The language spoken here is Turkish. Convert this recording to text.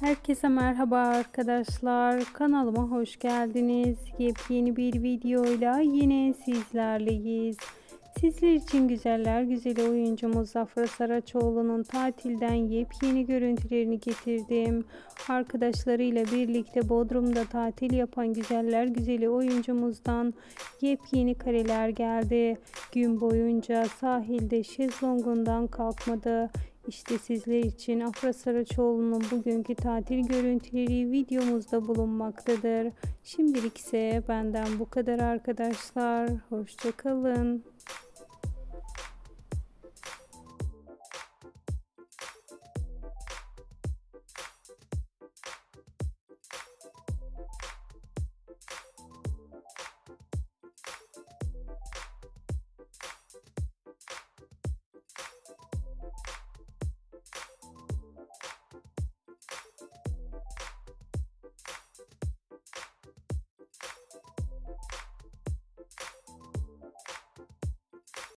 Herkese merhaba arkadaşlar. Kanalıma hoş geldiniz. Yepyeni bir videoyla yine sizlerleyiz. Sizler için güzeller güzeli oyuncumuz Zafer Saraçoğlu'nun tatilden yepyeni görüntülerini getirdim. Arkadaşlarıyla birlikte Bodrum'da tatil yapan güzeller güzeli oyuncumuzdan yepyeni kareler geldi. Gün boyunca sahilde şezlongundan kalkmadı. İşte sizler için Afra Saraçoğlu'nun bugünkü tatil görüntüleri videomuzda bulunmaktadır. Şimdilik ise benden bu kadar arkadaşlar. Hoşçakalın.